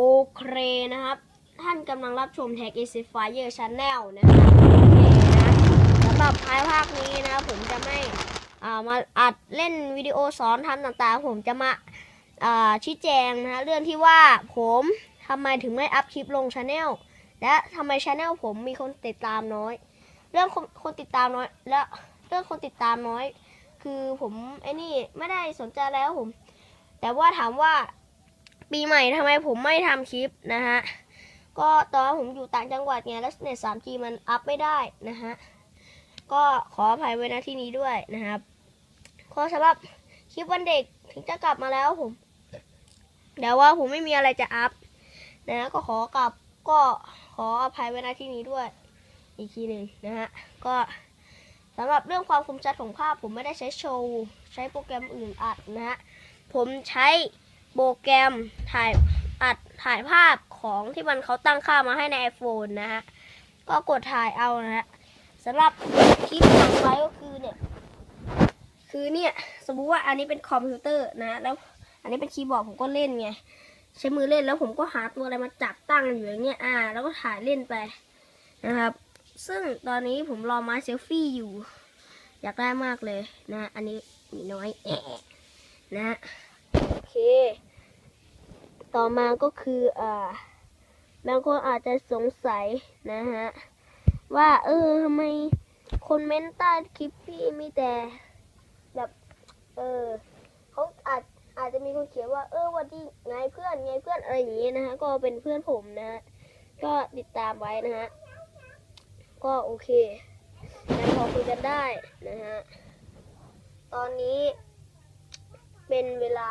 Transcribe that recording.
โอเคนะครับ ท่านกำลังรับชม Tag i s i f i r Channel นะครับโอเคนะสำหรับท้ายภาคนี้นะ ผมจะไม่ามาอัดเล่นวิดีโอสอนทำต่างๆ ผมจะมาาชี้แจงนะฮะเรื่องที่ว่าผมทำไมถึงไม่อัพคลิปลงช anel และทำไมช anel ผมมีคนติดตามน้อย เรื่องคนคนติดตามน้อย และเรื่องคนติดตามน้อย คือผมไอ้นี่ไม่ได้สนใจแล้วผม แต่ว่าถามว่า ปีใหม่ทำไมผมไม่ทำคลิปนะฮะ ก็ตอนผมอยู่ต่างจังหวัดไงแล้วเน็ต 3G มันอัพไม่ได้นะฮะ ก็ขออภัยไว้ณที่นี้ด้วยนะครับก็สำหรับคลิปวันเด็กถึงจะกลับมาแล้วผม เดี๋ยวว่าผมไม่มีอะไรจะอัพนะก็ขอกลับก็ขออภัยไว้ณที่นี้ด้วย อีกทีหนึ่งนะฮะ ก็สำหรับเรื่องความคมชัดของภาพผมไม่ได้ใช้โชว์ ใช้โปรแกรมอื่นอัดนะฮะ ผมใช้ โปรแกรมถ่ายอัดถ่ายภาพของที่มันเขาตั้งค่ามาให้ใน iPhone นะฮะ ก็กดถ่ายเอานะฮะสำหรับคลิปต่อไปก็คือเนี่ย คือเนี่ยสมมุติว่าอันนี้เป็นคอมพิวเตอร์นะ แล้วอันนี้เป็นคีย์บอร์ดผมก็เล่นไง ใช้มือเล่นแล้วผมก็หาตัวอะไรมาจับตั้งอยู่อย่างเงี้ยอ่า แล้วก็ถ่ายเล่นไปนะครับ ซึ่งตอนนี้ผมรอไม้เซลฟี่อยู่ อยากได้มากเลยนะ อันนี้มีน้อยแอะนะโอเค ต่อมาก็คืออ่าบางคนอาจจะสงสัยนะฮะ ว่าเออทำไมคนเมนต์ใต้คลิปพี่มีแต่แบบเออเขาอาจอาจจะมีคนเขียนว่าเออวันที่ไงเพื่อนไงเพื่อนอะไรอย่างงี้นะฮะก็เป็นเพื่อนผมนะฮะก็ติดตามไว้นะฮะก็โอเคยังพอคุยกันได้นะฮะตอนนี้เป็นเวลา